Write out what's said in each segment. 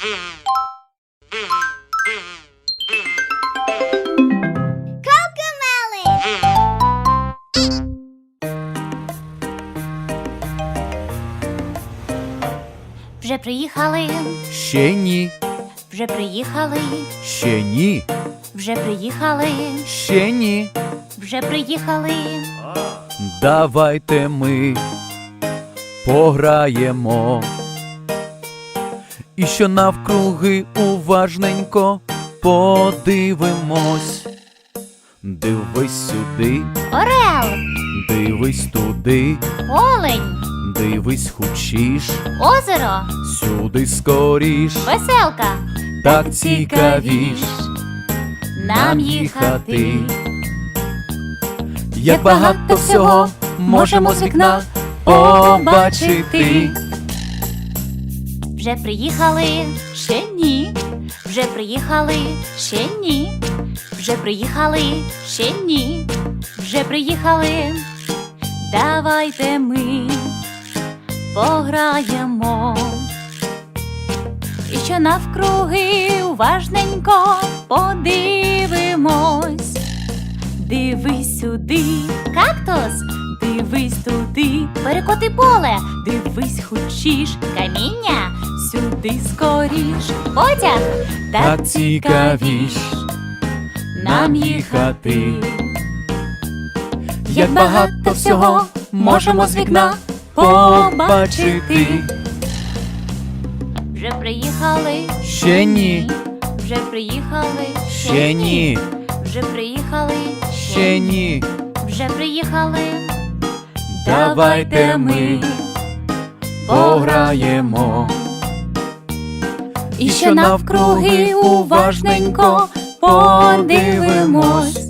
Вже приїхали, Ще ні, вже приїхали, ще ні, вже приїхали, ще ні. вже приїхали. Давайте ми пограємо. І що навкруги уважненько подивимось. Дивись сюди, Орел, дивись туди, олень, дивись хучіш, озеро, сюди скоріш, веселка. так цікавіш. Нам їхати. Як багато всього можемо з вікна побачити. Вже приїхали, ще ні. Вже приїхали, ще ні. Вже приїхали, ще ні. Вже приїхали. Давайте ми пограємо. І що навкруги уважненько подивимось. Дивись сюди, кактус, дивись туди, перекоти поле, дивись хучіш, каміння, сюди скоріш, потяг, Так цікавіш нам їхати. Як багато всього можемо з вікна побачити. Вже приїхали, Ще ні, вже приїхали, ще ні, вже приїхали, ще ні. вже приїхали. Давайте ми пограємо. І що навкруги уважненько подивимось.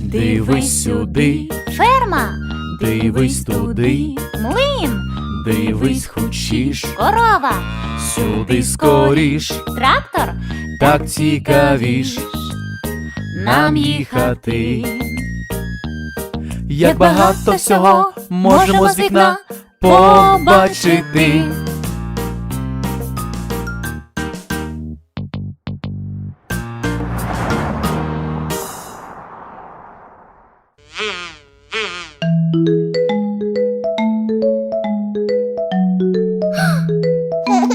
Дивись сюди, Ферма, дивись туди, млин, дивись хучіш, корова, сюди скоріш, трактор, так цікавіш. Нам їхати. Як багато всього можемо з вікна побачити.